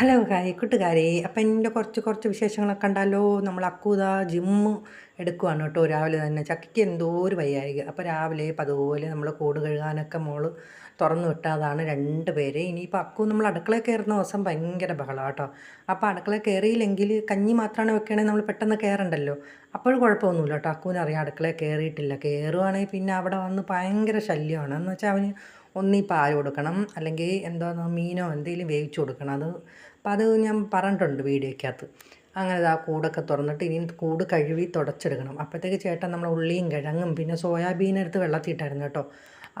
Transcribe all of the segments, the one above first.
Hello കായ് കൂട്ടുകാരെ അപ്പം എന്റെ കുറച്ച് കുറച്ച് വിശേഷങ്ങളൊക്കെ കണ്ടാലോ? നമ്മൾ അക്കൂത ജിമ്മ് എടുക്കുവാണ് കേട്ടോ. രാവിലെ തന്നെ ചക്കയ്ക്ക് എന്തോ ഒരു വയ്യായിക. അപ്പോൾ രാവിലെ അതുപോലെ നമ്മൾ കൂട് കഴുകാനൊക്കെ മോൾ തുറന്നു വിട്ടാതാണ് രണ്ട് പേര്. ഇനിയിപ്പോൾ അക്കു നമ്മൾ അടുക്കള കയറുന്ന ദിവസം ഭയങ്കര ബഹളമാണ് കേട്ടോ. അപ്പോൾ അടുക്കളയിൽ കയറിയില്ലെങ്കിൽ കഞ്ഞി മാത്രമാണ് വെക്കണമെങ്കിൽ നമ്മൾ പെട്ടെന്ന് കയറണ്ടല്ലോ. അപ്പോൾ കുഴപ്പമൊന്നുമില്ല കേട്ടോ. അക്കുവിനറിയാം അടുക്കള കയറിയിട്ടില്ല. കയറുവാണെങ്കിൽ പിന്നെ അവിടെ വന്ന് ഭയങ്കര ശല്യമാണ്. എന്ന് വെച്ചാൽ അവന് ഒന്നീ പാൽ കൊടുക്കണം. അല്ലെങ്കിൽ എന്തോ മീനോ എന്തെങ്കിലും വേവിച്ച് കൊടുക്കണം. അത് അപ്പോൾ അത് ഞാൻ പറഞ്ഞിട്ടുണ്ട് വീഡിയോയ്ക്കകത്ത്. അങ്ങനെ ആ കൂടൊക്കെ തുറന്നിട്ട് ഇനി കൂട് കഴുകി തുടച്ചെടുക്കണം. അപ്പോഴത്തേക്ക് ചേട്ടൻ നമ്മൾ ഉള്ളിയും കിഴങ്ങും പിന്നെ സോയാബീൻ എടുത്ത് വെള്ളത്തിയിട്ടായിരുന്നു കേട്ടോ.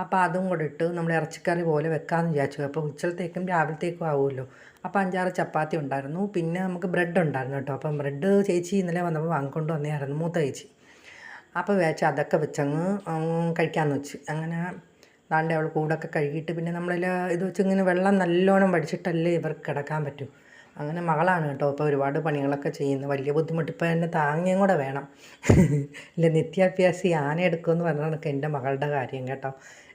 അപ്പോൾ അതും കൂടെ ഇട്ട് നമ്മൾ ഇറച്ചിക്കറി പോലെ വെക്കാമെന്ന് വിചാരിച്ചു. അപ്പോൾ ഉച്ചത്തേക്കും രാവിലത്തേക്കും ആവുമല്ലോ. അപ്പോൾ അഞ്ചാറ് ചപ്പാത്തി ഉണ്ടായിരുന്നു. പിന്നെ നമുക്ക് ബ്രെഡ് ഉണ്ടായിരുന്നു കേട്ടോ. അപ്പം ബ്രെഡ് ചേച്ചി ഇന്നലെ വന്നപ്പോൾ വാങ്ങിക്കൊണ്ട് വന്നതായിരുന്നു മൂത്ത ചേച്ചി. അപ്പോൾ വിചാരിച്ചു അതൊക്കെ വെച്ചങ്ങ് കഴിക്കാമെന്ന് വെച്ച്. അങ്ങനെ ദാണ്ടെ അവൾ കൂടൊക്കെ കഴുകിയിട്ട് പിന്നെ നമ്മളെല്ലാം ഇത് വെച്ച് ഇങ്ങനെ വെള്ളം നല്ലോണം വടിച്ചിട്ടല്ലേ ഇവർക്ക് കിടക്കാൻ പറ്റൂ. അങ്ങനെ മകളാണ് കേട്ടോ. ഇപ്പോൾ ഒരുപാട് പണികളൊക്കെ ചെയ്യുന്നത് വലിയ ബുദ്ധിമുട്ട് ഇപ്പോൾ എന്നെ താങ്ങിയും കൂടെ വേണം. ഇല്ല നിത്യാഭ്യാസി ആന എടുക്കുമെന്ന് പറഞ്ഞാൽ എന്റെ മകളുടെ കാര്യം കേട്ടോ.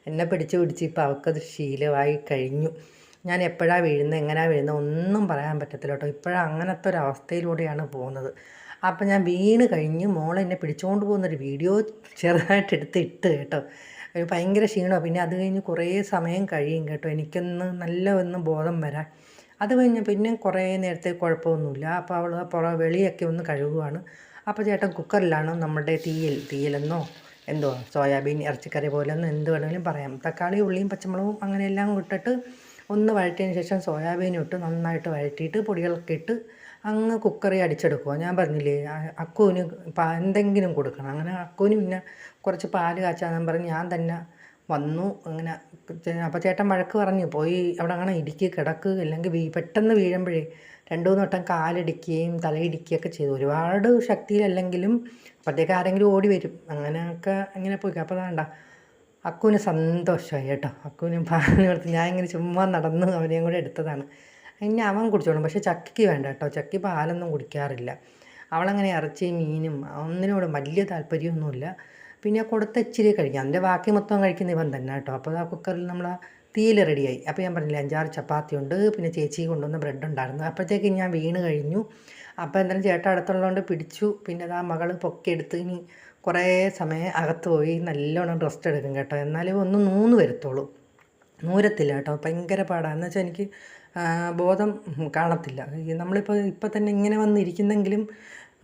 എന്നെ പിടിച്ച് പിടിച്ച് ഇപ്പോൾ അവൾക്കത് ശീലമായി കഴിഞ്ഞു. ഞാൻ എപ്പോഴാണ് വീഴുന്നത് എങ്ങനെയാണ് വീഴുന്നത് ഒന്നും പറയാൻ പറ്റത്തില്ല കേട്ടോ. ഇപ്പോഴാണ് അങ്ങനത്തെ ഒരു അവസ്ഥയിലൂടെയാണ് പോകുന്നത്. അപ്പം ഞാൻ വീണ് കഴിഞ്ഞ് മോളെന്നെ പിടിച്ചുകൊണ്ട് പോകുന്നൊരു വീഡിയോ ചെറുതായിട്ട് എടുത്ത് ഇട്ട് കേട്ടോ. ഒരു ഭയങ്കര ക്ഷീണമാണ്. പിന്നെ അത് കഴിഞ്ഞ് കുറേ സമയം കഴിയും കേട്ടോ. എനിക്കൊന്ന് നല്ല ഒന്ന് ബോധം വരാൻ. അത് കഴിഞ്ഞ് പിന്നെ കുറേ നേരത്തെ കുഴപ്പമൊന്നുമില്ല. അപ്പോൾ അവൾ പുറ വെളിയൊക്കെ ഒന്ന് കഴുകുവാണ്. അപ്പോൾ ചേട്ടൻ കുക്കറിലാണ് നമ്മുടെ തീയൽ തീയലെന്നോ എന്തോ സോയാബീൻ ഇറച്ചിക്കറി പോലെ ഒന്നും എന്ത് വേണമെങ്കിലും പറയാം. തക്കാളി ഉള്ളിയും പച്ചമുളകും അങ്ങനെയെല്ലാം ഇട്ടിട്ട് ഒന്ന് വഴറ്റിയതിന് ശേഷം സോയാബീനും ഇട്ട് നന്നായിട്ട് വഴറ്റിയിട്ട് പൊടികളൊക്കെ ഇട്ട് അങ്ങ് കുക്കറി അടിച്ചെടുക്കുക ഞാൻ പറഞ്ഞില്ലേ അക്കുവിന് എന്തെങ്കിലും കൊടുക്കണം. അങ്ങനെ അക്കുവിന് പിന്നെ കുറച്ച് പാൽ കാച്ചാന്ന് പറഞ്ഞ് ഞാൻ തന്നെ വന്നു അങ്ങനെ അപ്പോൾ ചേട്ടൻ വഴക്ക് പറഞ്ഞു പോയി അവിടെ അങ്ങനെ ഇടുക്കി കിടക്ക് അല്ലെങ്കിൽ വീ പെട്ടെന്ന് വീഴുമ്പോഴേ രണ്ടു മൂന്ന് വട്ടം കാലിടിക്കുകയും തലയിടിക്കുകയൊക്കെ ചെയ്തു. ഒരുപാട് ശക്തിയിലല്ലെങ്കിലും അപ്പോഴത്തേക്ക് ആരെങ്കിലും ഓടി വരും. അങ്ങനെയൊക്കെ ഇങ്ങനെ പോയി. അപ്പോൾ വേണ്ട അക്കുവിന് സന്തോഷമായി കേട്ടോ. അക്കുവിന് പറഞ്ഞു കൊടുത്ത് ഞാൻ ഇങ്ങനെ ചുമ്മാ നടന്ന് അവനെയും കൂടെ എടുത്തതാണ്. ഇനി അവൻ കുടിച്ചോളും. പക്ഷേ ചക്കിക്ക് വേണ്ട കേട്ടോ. ചക്കി പാലൊന്നും കുടിക്കാറില്ല. അവളങ്ങനെ ഇറച്ചി മീനും ഒന്നിനോടും വലിയ താല്പര്യമൊന്നുമില്ല. പിന്നെ കൊടുത്ത ഇച്ചിരി കഴിക്കാം. അതിന്റെ ബാക്കി മൊത്തം കഴിക്കുന്ന ഇവൻ തന്നെ കേട്ടോ. അപ്പോൾ ആ കുക്കറിൽ നമ്മൾ തീയിൽ റെഡിയായി. അപ്പോൾ ഞാൻ പറഞ്ഞില്ല അഞ്ചാറ് ചപ്പാത്തി ഉണ്ട് പിന്നെ ചേച്ചി കൊണ്ടുവന്ന ബ്രെഡ് ഉണ്ടായിരുന്നു. അപ്പോഴത്തേക്ക് ഞാൻ വീണ് കഴിഞ്ഞു. അപ്പോൾ എന്തായാലും ചേട്ടൻ അടുത്തുള്ളതുകൊണ്ട് പിടിച്ചു. പിന്നെ അത് ആ മകൾ പൊക്കിയെടുത്ത് ഇനി കുറേ സമയം അകത്ത് പോയി നല്ലോണം റെസ്റ്റ് എടുക്കും കേട്ടോ. എന്നാലും ഒന്ന് നൂന്ന് വരുത്തുള്ളൂ. നൂരത്തില്ല കേട്ടോ ഭയങ്കര പാടാണ് എന്ന് വെച്ചാൽ എനിക്ക് ബോധം കാണത്തില്ല. നമ്മളിപ്പോൾ ഇപ്പം തന്നെ ഇങ്ങനെ വന്നിരിക്കുന്നെങ്കിലും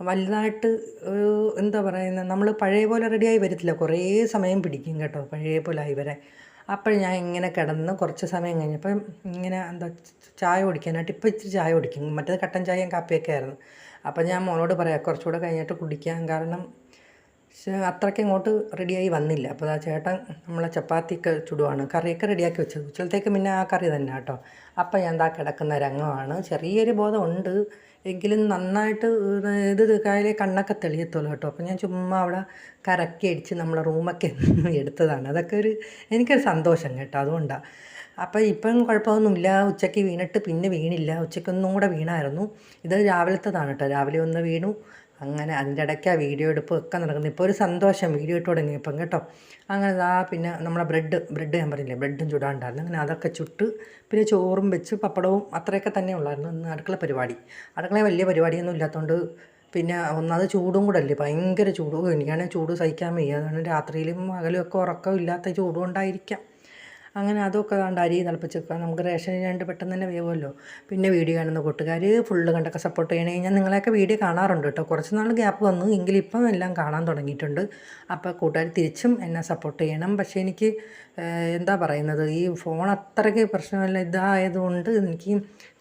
വലുതായിട്ട് ഒരു എന്താ പറയുന്നത് നമ്മൾ പഴയ പോലെ റെഡിയായി വരത്തില്ല. കുറേ സമയം പിടിക്കും കേട്ടോ പഴയ പോലെ ആയി വരെ അപ്പോൾ ഞാൻ ഇങ്ങനെ കിടന്ന് കുറച്ച് സമയം കഴിഞ്ഞപ്പം ഇങ്ങനെ എന്താ ചായ കുടിക്കാനായിട്ട് ഇപ്പോൾ ഇച്ചിരി ചായ കുടിക്കും. മറ്റേത് കട്ടൻ ചായയും കാപ്പിയൊക്കെ ആയിരുന്നു. അപ്പോൾ ഞാൻ മോനോട് പറയാം കുറച്ചുകൂടെ കഴിഞ്ഞിട്ട് കുടിക്കാം. കാരണം പക്ഷേ അത്രയ്ക്ക് ഇങ്ങോട്ട് റെഡിയായി വന്നില്ല. അപ്പോൾ ആ ചേട്ടൻ നമ്മളെ ചപ്പാത്തിയൊക്കെ ചുടുവാണ്. കറിയൊക്കെ റെഡിയാക്കി വെച്ചത്. ഉച്ചലത്തേക്ക് പിന്നെ ആ കറി തന്നെ കേട്ടോ. അപ്പം ഞാൻ എന്താ കിടക്കുന്ന രംഗമാണ്. ചെറിയൊരു ബോധമുണ്ട്. എങ്കിലും നന്നായിട്ട് ഇത് കായലെ കണ്ണൊക്കെ തെളിയത്തുള്ളൂ കേട്ടോ. അപ്പം ഞാൻ ചുമ്മാ അവിടെ കറക്കി അടിച്ച് നമ്മളെ റൂമൊക്കെ എടുത്തതാണ്. അതൊക്കെ ഒരു എനിക്കൊരു സന്തോഷം കേട്ടോ അതുകൊണ്ടാണ് അപ്പോൾ ഇപ്പം കുഴപ്പമൊന്നുമില്ല. ഉച്ചയ്ക്ക് വീണിട്ട് പിന്നെ വീണില്ല. ഉച്ചയ്ക്കൊന്നും കൂടെ വീണായിരുന്നു. ഇത് രാവിലത്തേതാണ് കേട്ടോ. രാവിലെ ഒന്ന് വീണു. അങ്ങനെ അതിന്റെ ഇടയ്ക്ക് ആ വീഡിയോ എടുപ്പ് ഒക്കെ നടക്കുന്നത് ഇപ്പോൾ ഒരു സന്തോഷം വീഡിയോ ഇട്ട് തുടങ്ങിയപ്പം കേട്ടോ. അങ്ങനെ ആ പിന്നെ നമ്മളെ ബ്രെഡ് ബ്രെഡ് ഞാൻ പറഞ്ഞില്ലേ ബ്രെഡും ചുടാണ്ടായിരുന്നു. അങ്ങനെ അതൊക്കെ ചുട്ട് പിന്നെ ചോറും വെച്ച് പപ്പടവും അത്രയൊക്കെ തന്നെ ഉള്ളായിരുന്നു ഇന്ന് അടുക്കള പരിപാടി. അടുക്കള വലിയ പരിപാടിയൊന്നും ഇല്ലാത്തതുകൊണ്ട് പിന്നെ ഒന്നാമത് ചൂടും കൂടെ അല്ലേ? ഭയങ്കര ചൂടും. എനിക്കാണെങ്കിൽ ചൂട് സഹിക്കാൻ വയ്യ. അതുകൊണ്ട് രാത്രിയിലും പകലും ഒക്കെ ഉറക്കം ഇല്ലാത്ത ചൂടും കൊണ്ടായിരിക്കാം. അങ്ങനെ അതൊക്കെ കണ്ട് അരി തിളപ്പിച്ച് വെക്കുക. നമുക്ക് റേഷൻ രണ്ട് പെട്ടെന്ന് തന്നെ വേവുമല്ലോ. പിന്നെ വീഡിയോ കാണുന്ന കൂട്ടുകാർ ഫുള്ള് കണ്ടൊക്കെ സപ്പോർട്ട് ചെയ്യണേ. ഞാൻ നിങ്ങളെയൊക്കെ വീഡിയോ കാണാറുണ്ട് കേട്ടോ. കുറച്ച് നാൾ ഗ്യാപ്പ് വന്നു. എങ്കിൽ ഇപ്പം എല്ലാം കാണാൻ തുടങ്ങിയിട്ടുണ്ട്. അപ്പോൾ കൂട്ടുകാർ തിരിച്ചും എന്നെ സപ്പോർട്ട് ചെയ്യണം. പക്ഷേ എനിക്ക് എന്താ പറയുന്നത്? ഈ ഫോൺ അത്രയ്ക്ക് പ്രശ്നമല്ല. ഇതായതുകൊണ്ട് എനിക്ക്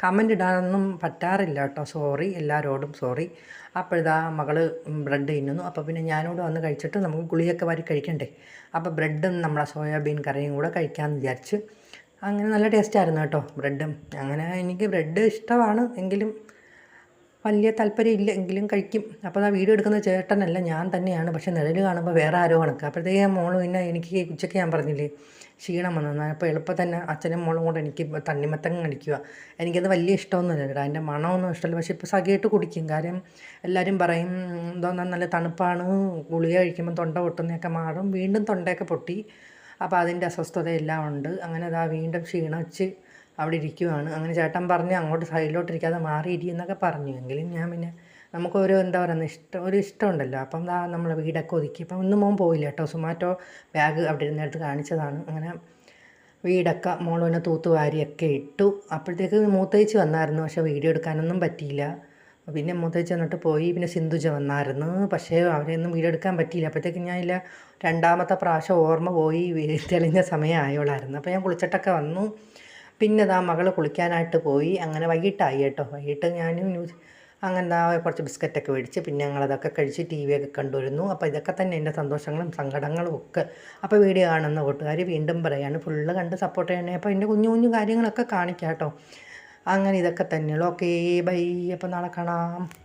കമന്റ് ഇടാനൊന്നും പറ്റാറില്ല കേട്ടോ. സോറി എല്ലാവരോടും സോറി അപ്പോഴിതാ മകൾ ബ്രെഡ് തിന്നുന്നു. അപ്പോൾ പിന്നെ ഞാനോട് വന്ന് കഴിച്ചിട്ട് നമുക്ക് ഗുളിയൊക്കെ വാരി കഴിക്കണ്ടേ? അപ്പോൾ ബ്രെഡും നമ്മളെ സോയാബീൻ കറിയും കൂടെ കഴിക്കാമെന്ന് വിചാരിച്ച്. അങ്ങനെ നല്ല ടേസ്റ്റായിരുന്നു കേട്ടോ ബ്രെഡും. അങ്ങനെ എനിക്ക് ബ്രെഡ് ഇഷ്ടമാണ് എങ്കിലും വലിയ താല്പര്യം കഴിക്കും. അപ്പോൾ ആ വീഡിയോ എടുക്കുന്ന ചേട്ടനല്ല ഞാൻ തന്നെയാണ്. പക്ഷേ നിഴൽ കാണുമ്പോൾ വേറെ ആരോ കണക്ക്. അപ്പോഴത്തേക്ക് മോൾ പിന്നെ എനിക്ക് ഉച്ചയ്ക്ക് ഞാൻ പറഞ്ഞില്ലേ ക്ഷീണം വന്നു അപ്പോൾ എളുപ്പം തന്നെ അച്ഛനും മോളും കൊണ്ട് എനിക്ക് തണ്ണിമത്തങ്ങ അടിക്കുക എനിക്കത് വലിയ ഇഷ്ടമൊന്നുമില്ല കേട്ടോ. അതിന്റെ മണമൊന്നും ഇഷ്ടമല്ല. പക്ഷേ ഇപ്പോൾ സഖിയായിട്ട് കുടിക്കും. കാര്യം എല്ലാവരും പറയും എന്തോ നല്ല തണുപ്പാണ്. ഗുളിക കഴിക്കുമ്പോൾ തൊണ്ട പൊട്ടുന്നതൊക്കെ മാറും. വീണ്ടും തൊണ്ടയൊക്കെ പൊട്ടി. അപ്പോൾ അതിന്റെ അസ്വസ്ഥതയെല്ലാം ഉണ്ട്. അങ്ങനെ അതാ വീണ്ടും ക്ഷീണിച്ച് അവിടെ ഇരിക്കുവാണ്. അങ്ങനെ ചേട്ടൻ പറഞ്ഞ് അങ്ങോട്ട് സൈഡിലോട്ട് ഇരിക്കാതെ മാറിയിരിക്കുന്നൊക്കെ പറഞ്ഞു. എങ്കിലും ഞാൻ പിന്നെ നമുക്കൊരു എന്താ പറയുന്നത് ഇഷ്ടം ഒരു ഇഷ്ടമുണ്ടല്ലോ അപ്പം ദാ നമ്മളെ വീടൊക്കെ ഒതുക്കി. അപ്പം ഒന്നും മോൻ പോയില്ല കേട്ടോ. സുമാറ്റോ ബാഗ് അവിടെ ഇരുന്നിടത്ത് കാണിച്ചതാണ്. അങ്ങനെ വീടൊക്കെ മോൾ പിന്നെ തൂത്തുവാരിയൊക്കെ ഇട്ടു. അപ്പോഴത്തേക്ക് മൂത്തയച്ച് വന്നായിരുന്നു. പക്ഷേ വീഡിയോ എടുക്കാനൊന്നും പറ്റിയില്ല. പിന്നെ മൂത്തയച്ച് വന്നിട്ട് പോയി. പിന്നെ സിന്ധുജ വന്നായിരുന്നു. പക്ഷേ അവരെയൊന്നും വീഡിയോ എടുക്കാൻ പറ്റിയില്ല. അപ്പോഴത്തേക്ക് ഞാൻ ഇല്ല രണ്ടാമത്തെ പ്രാവശ്യം ഓർമ്മ പോയി. തെളിഞ്ഞ തെളിഞ്ഞ സമയമായോളായിരുന്നു അപ്പോൾ ഞാൻ കുളിച്ചിട്ടൊക്കെ വന്നു. പിന്നെ ദാ മകൾ കുളിക്കാനായിട്ട് പോയി. അങ്ങനെ വൈകിട്ടായി കേട്ടോ. വൈകിട്ട് ന്യൂസ് അങ്ങനെ ദാ കുറച്ച് ബിസ്ക്കറ്റൊക്കെ മേടിച്ച് പിന്നെ ഞങ്ങളതൊക്കെ കഴിച്ച് ടി വി ഒക്കെ കണ്ടുവരുന്നു. അപ്പോൾ ഇതൊക്കെ തന്നെ എന്റെ സന്തോഷങ്ങളും സങ്കടങ്ങളും ഒക്കെ. അപ്പോൾ വീഡിയോ കാണുന്ന കൂട്ടുകാർ വീണ്ടും പറയാണ് ഫുള്ള് കണ്ട് സപ്പോർട്ട് ചെയ്യണേ. അപ്പോൾ എന്റെ കുഞ്ഞു കുഞ്ഞു കാര്യങ്ങളൊക്കെ കാണിക്കാം കേട്ടോ അങ്ങനെ ഇതൊക്കെ തന്നെയുള്ളൂ. Okay bye. അപ്പോൾ നാളെ കാണാം.